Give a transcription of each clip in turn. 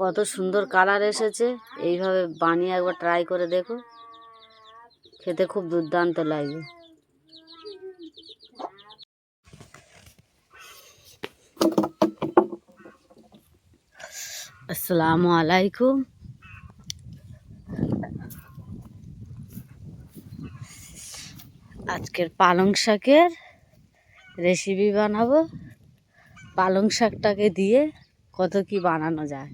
কত সুন্দর কালার এসেছে। এইভাবে বানিয়ে একবার ট্রাই করে দেখো। খেতে খুব দুর্দান্ত লাগবে আসসালামু আলাইকুম। আজকের পালং শাকের রেসিপি বানাবো। পালং শাকটাকে দিয়ে কত কি বানানো যায়।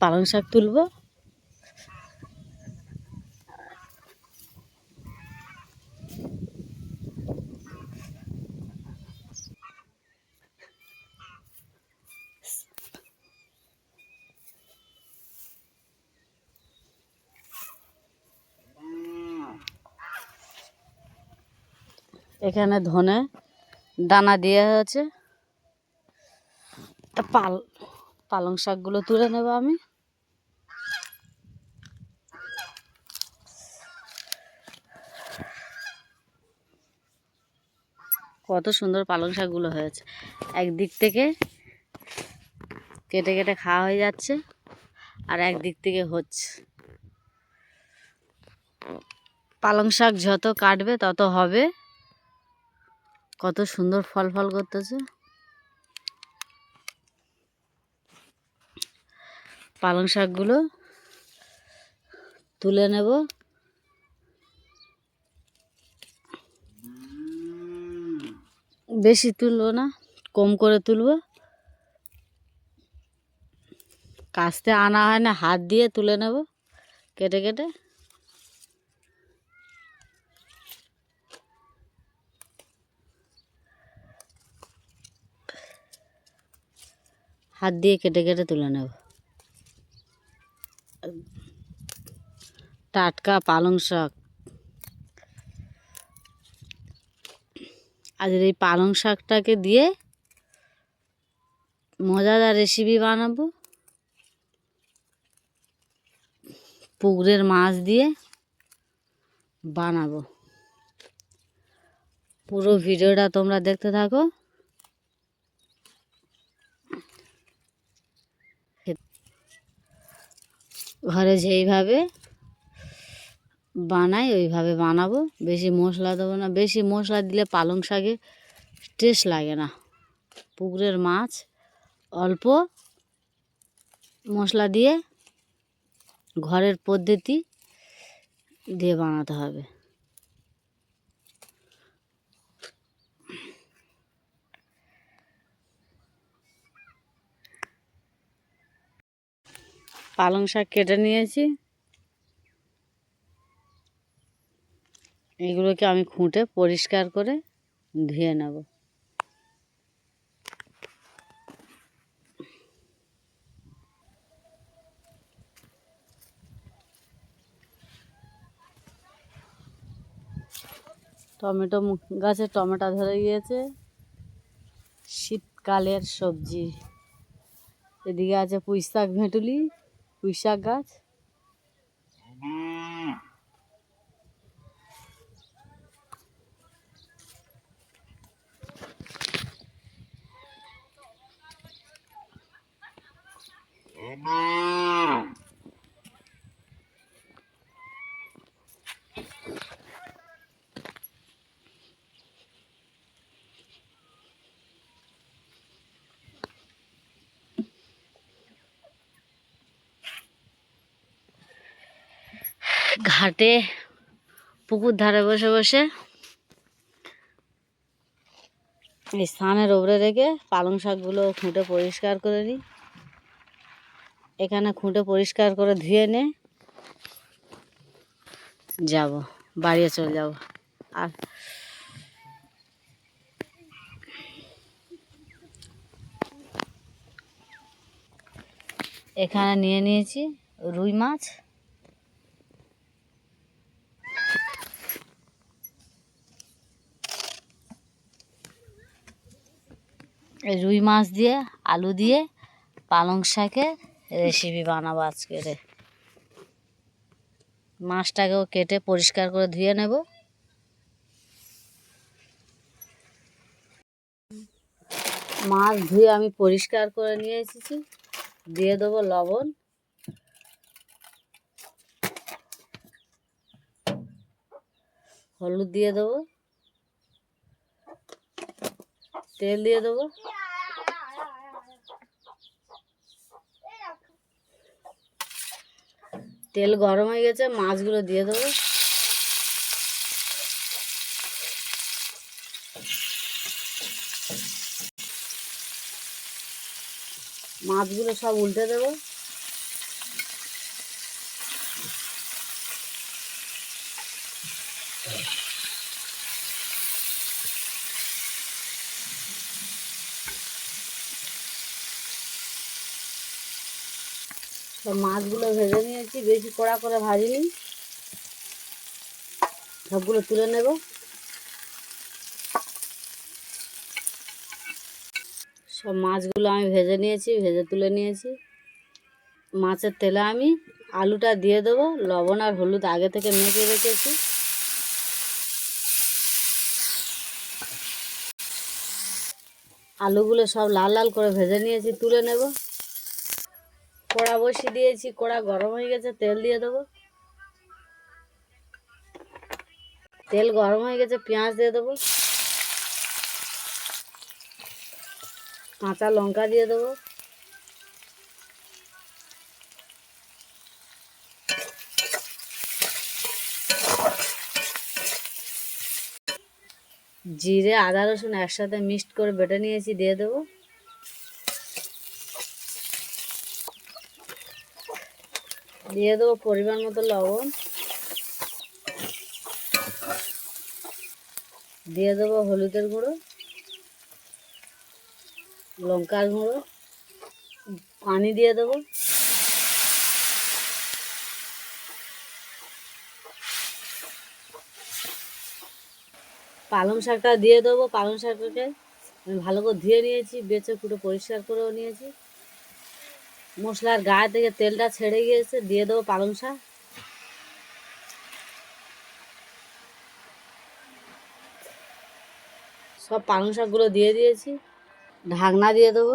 পালং শাক তুলবো? এখানে ধনে দানা দিয়ে হয়েছে। পাল, পালং শাকগুলো তুলে নেব আমি। কত সুন্দর পালং শাকগুলো হয়েছে। একদিক থেকে কেটে কেটে খাওয়া হয়ে যাচ্ছে আর একদিক থেকে হচ্ছে। পালং শাক যত কাটবে তত হবে। কত সুন্দর ফল ফল করতেছে। পালং শাকগুলো তুলে নেব। বেশি তুলবো না, কম করে তুলবো। কাস্তে আনা হয় না, হাত দিয়ে তুলে নেব, কেটে কেটে। হাত দিয়ে কেটে কেটে তুলে নেব। টাটকা পালং শাক। আজকের এই পালং শাকটাকে দিয়ে মজাদার রেসিপি বানাবো, পুকুরের মাছ দিয়ে বানাবো। পুরো ভিডিওটা তোমরা দেখতে থাকো। ঘরে যেইভাবে বানাই, ওইভাবে বানাবো। বেশি মশলা দেবো না। বেশি মশলা দিলে পালং শাকে টেস্ট লাগে না। পুকুরের মাছ অল্প মশলা দিয়ে ঘরের পদ্ধতি দিয়ে বানাতে হবে। পালং শাক কেটে নিয়েছি। এগুলোকে আমি খুঁটে পরিষ্কার করে ধুয়ে নেব। টমেটো গাছে টমেটো ধরে গিয়েছে। শীতকালের সবজি। এদিকে আছে পুঁইশাক ভেঁটুলি। পুঁই শাক গাছ ঘাটে পুকুর ধারে বসে বসে এই স্থানের ওপরে রেখে পালং শাকগুলো খুঁটে পরিষ্কার করে নিই। এখানে খুঁটে পরিষ্কার করে ধুয়ে নে। যাব বাড়ি চলে যাব। আর এখানে নিয়ে নিয়েছি রুই মাছ। রুই মাছ দিয়ে, আলু দিয়ে, পালং শাকের রেসিপি বানাবো আজকে মাছটাকেও কেটে পরিষ্কার করে ধুয়ে নেব। মাছ ধুয়ে আমি পরিষ্কার করে নিয়ে এসেছি। দিয়ে দেবো লবণ। হলুদ দিয়ে দেবো। তেল দিয়ে দেবো। তেল গরম হয়ে গেছে মাছগুলো দিয়ে দেবো। মাছগুলো সব উল্টে দেবো। সব মাছগুলো ভেজে নিয়েছি, বেশি কড়া করে ভাজিনি। সবগুলো তুলে নেব। সব মাছগুলো আমি ভেজে নিয়েছি, ভেজে তুলে নিয়েছি। মাছের তেলে আমি আলুটা দিয়ে দেবো, লবণ আর হলুদ আগে থেকে মেখে রেখেছি। আলুগুলো সব লাল লাল করে ভেজে নিয়েছি, তুলে নেব। কড়া বসিয়ে দিয়েছি, কড়া গরম হয়ে গেছে, তেল দিয়ে দেবো। তেল গরম হয়ে গেছে, পেঁয়াজ দিয়ে দেবো। কাঁচা লঙ্কা দিয়ে দেবো। জিরে, আদা, রসুন একসাথে মিক্সড করে বেটে নিয়েছি, দিয়ে দেবো। দিয়ে দেবো পরিমাণ মতো লবণ। দিয়ে দেবো হলুদের গুঁড়ো, লঙ্কার গুঁড়ো, পানি দিয়ে দেবো। পালং শাকটা দিয়ে দেবো, পালং শাকটাকে আমি ভালো করে ধুয়ে নিয়েছি বেছে পুরো পরিষ্কার করেও নিয়েছি। মশলার গায়ে থেকে তেলটা ছেড়ে গিয়েছে, দিয়ে দেবো পালং শাক। সব পালং শাকগুলো দিয়ে দিয়েছি, ঢাকনা দিয়ে দেবো।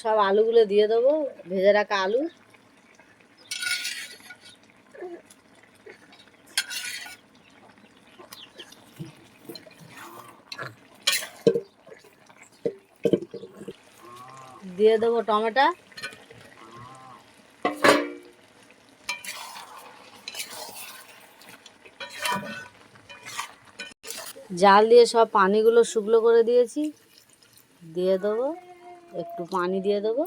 সব আলুগুলো দিয়ে দেবো, ভেজে রাখা আলু। দিয়ে দেবো টমেটো। জাল দিয়ে সব পানিগুলো শুকনো করে দিয়েছি। দিয়ে দেবো, একটু পানি দিয়ে দেবো।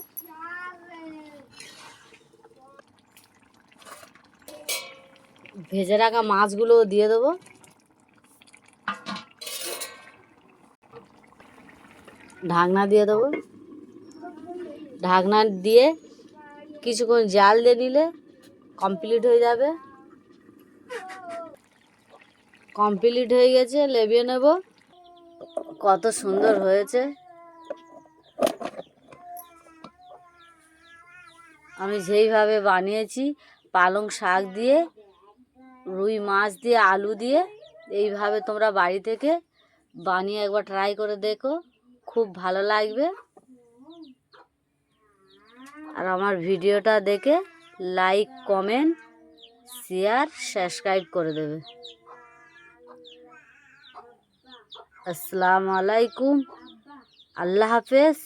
ভেজে রাখা মাছগুলো দিয়ে দেবো। ঢাকনা দিয়ে দেবো। ঢাকনা দিয়ে কিছুক্ষণ জাল দিয়ে নিলে কমপ্লিট হয়ে যাবে। কমপ্লিট হয়ে গেছে, লেবিয়ে নেব। কত সুন্দর হয়েছে। আমি যেইভাবে বানিয়েছি, পালং শাক দিয়ে, রুই মাছ দিয়ে, আলু দিয়ে, এইভাবে তোমরা বাড়ি থেকে বানিয়ে একবার ট্রাই করে দেখো। খুব ভালো লাগবে। আমার ভিডিওটা দেখে লাইক কমেন্ট শেয়ার সাবস্ক্রাইব করে দেবে। আসসালামু আলাইকুম। আল্লাহ হাফেজ।